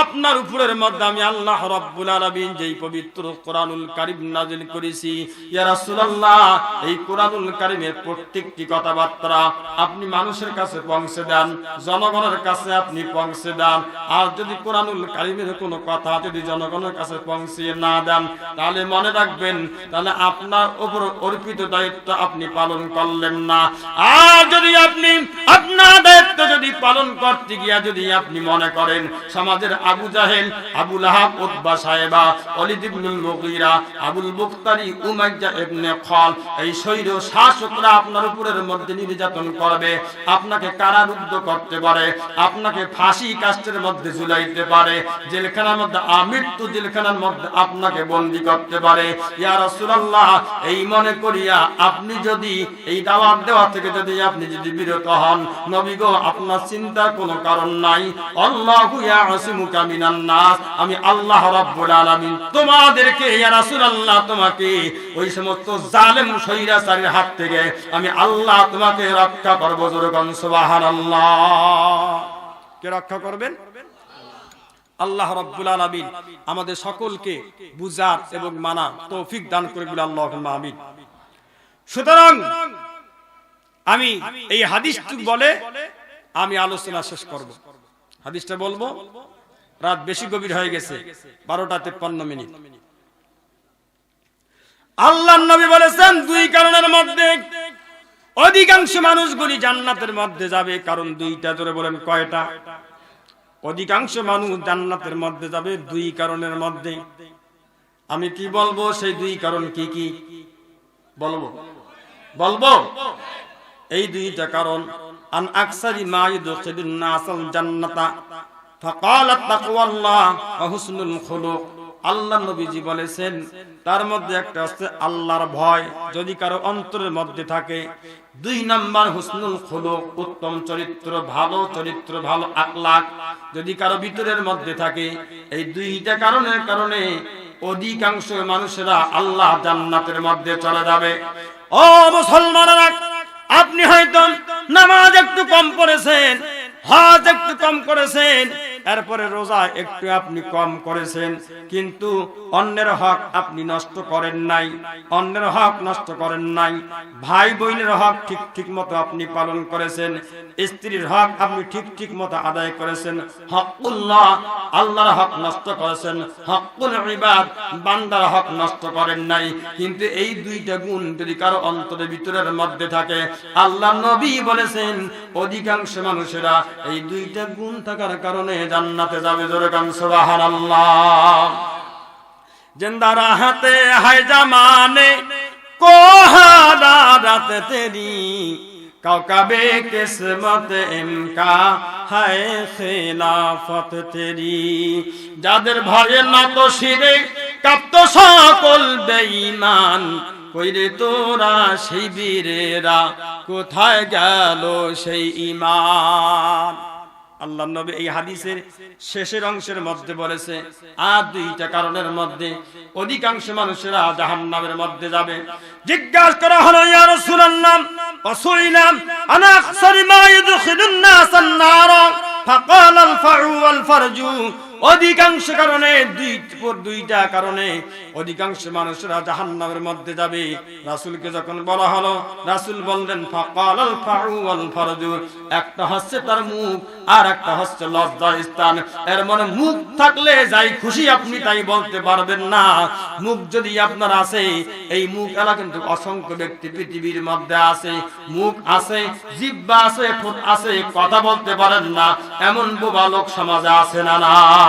আপনার উপরের মধ্যে আমি আল্লাহ রাব্বুল আলামিন যেই পবিত্র কোরআনুল কারীম নাযিল করেছি। ইয়া রাসূলুল্লাহ, এই কোরআনুল কারীমের প্রত্যেকটি কথাবার্তা আপনি মানুষের কাছে পৌঁছে দেন, জনগণের কাছে আপনি পৌঁছে দেন। আর যদি কোরআনুল কারীমের কোনো কথা যদি জনগণের কাছে পৌঁছিয়ে না দেন, তাহলে মনে রাখবেন, তাহলে আপনার উপর অর্পিত দায়িত্ব আপনি পালন করলেন না। আর যদি আপনি আপনার দায়িত্ব যদি পালন করতে গিয়া যদি আপনি মনে করেন, সমাজের আবু জাহেল, আবু লাহাব, উতবা সাহেবা অলিদ ইবনুল মুগীরা, আবুল বুখতারি উমাইয়া ইবনে খল, এই শৈর শাসকরা আপনার উপরের মধ্যে নির্যাতন করবে, আপনাকে কারারুদ্ধ করতে পারে, আপনাকে ফাঁসি কাষ্টের মধ্যে ঝুলাইতে পারে, জেলখানার মধ্যে আমৃত্যু জেলখানার মধ্যে আপনাকে বন্দী করতে পারে। ইয়া রাসূলুল্লাহ, এই মনে করিয়া আপনি যদি, এই দাওয়াত দেওয়া থেকে যদি আপনি যদি বিরত হন, নবী আপনার চিন্তার কোনো কারণ নাই। আল্লাহু ইয়াসিমুকা মিনান নাস। আমি আল্লাহ রাব্বুল আলামিন তোমাদেরকে, ইয়া রাসূলুল্লাহ, তোমাকে ওই সমস্ত জালেম সৈরাচারীর হাত থেকে আমি আল্লাহ তোমাকে রক্ষা করব সুবহানাল্লাহ। কে রক্ষা করবেন? আল্লাহ রাব্বুল আলামিন আমাদের সকলকে বুঝার এবং মানা তৌফিক দান করে বলে আল্লাহ আমিন। সুতরাং আমি এই হাদিসটি বলে আমি আলোচনা শেষ করব। হাদিসটা বলব, রাত বেশি গভীর হয়ে গেছে, বারোটা তেপ্পান্ন মিনিট। আল্লাহ নবী বলেছেন, দুই কারণের মধ্যে অধিকাংশ মানুষগুলি জান্নাতের মধ্যে যাবে, কারণ দুইটা ধরে বলেন, কয়টা? অধিকাংশ মানুষ জান্নাতের মধ্যে যাবে, দুই কারণের মধ্যে। আমি কি বলব, সেই দুই কারণ কি কি? বলব। বলব? এই দুইটা কারণ আন আকসারি মা ইউদখিলুন নাসাল জান্নাতা। ফাকালাত তাকওয়াল্লাহ ওয়া হুসনুল খুলুক। আল্লাহ নবীজি বলেছেন, তার মধ্যে একটা হচ্ছে আল্লাহর ভয়, যদি কারও অন্তরের মধ্যে থাকে। দুই নাম্বার হুসনুল খুলুক, উত্তম চরিত্র, ভালো চরিত্র, ভালো আকলাক যদি কারও ভিতরের মধ্যে থাকে, এই দুইটা কারণের কারণে অধিকাংশ মানুষেরা আল্লাহ জান্নাতের মধ্যে চলে যাবে। ও মুসলমানেরা, আপনি হয়তো নামাজ একটু কম করেছেন হজ একটু কম করেছেন এরপরে রোজা একটু আপনি কম করেছেন, কিন্তু অন্যের হক আপনি নষ্ট করেন নাই, অন্যের হক নষ্ট করেন নাই, ভাই বোনের হক ঠিক ঠিক মতো আপনি পালন করেছেন, স্ত্রীর হক আপনি ঠিক ঠিক মতো আদায় করেছেন হকুল্লাহ আল্লাহর হক নষ্ট করেছেন হকুল ইবাদ বান্দার হক নষ্ট করেন নাই, কিন্তু এই দুইটা গুণ যদি কারও অন্তরের ভিতরের মধ্যে থাকে, আল্লাহ নবী বলেছেন অধিকাংশ মানুষেরা এই দুইটা গুণ থাকার কারণে জান্নাতে যাবে জোরে কান সুবহানাল্লাহ। জিন্দারা হাতে হায় জামানে, কোহারা তেরি। কাউকাবে কিসমত ইনকা হায় খেলাফত তেরি। যাদের ভয়ে নত শিরে কাপ্ত সকল বেঈমান কইরে তোরা সেই বীরেরা কোথায় গেল সেই ইমান আল্লাহ নবী এই হাদিসের শেষের অংশের মধ্যে বলেছে, আর দুইটা কারণের মধ্যে অধিকাংশ মানুষেরা জাহান্নামের মধ্যে যাবে। জিজ্ঞাসা করা হলো, ইয়া রাসূলুল্লাহ ওয়াসুইলাম আনা আকসারি মা ইদখিলুন নাস আন-নার ফাকাল আল-ফাউ ওয়াল-ফারজু অধিকাংশ কারণে দুই দুইটা কারণে অধিকাংশ মানুষরা জাহান্নামের মধ্যে যাবে। রাসূলকে যখন বলা হলো, রাসূল বললেন, ফাকাল আল ফাউ একটা হচ্ছে তার মুখ, আর একটা হচ্ছে লজ্জা স্থান। এর মানে মুখ থাকলে যাই খুশি আপনি তাই বলতে পারবেন না। মুখ যদি আপনার আছে, এই মুখ এলা কিন্তু অসংখ্য ব্যক্তি পৃথিবীর মধ্যে আছে। মুখ আছে, জিহ্বা আছে, ঠোঁট আছে, কথা বলতে পারেন না। এমন বোবা লোক সমাজে আছে না না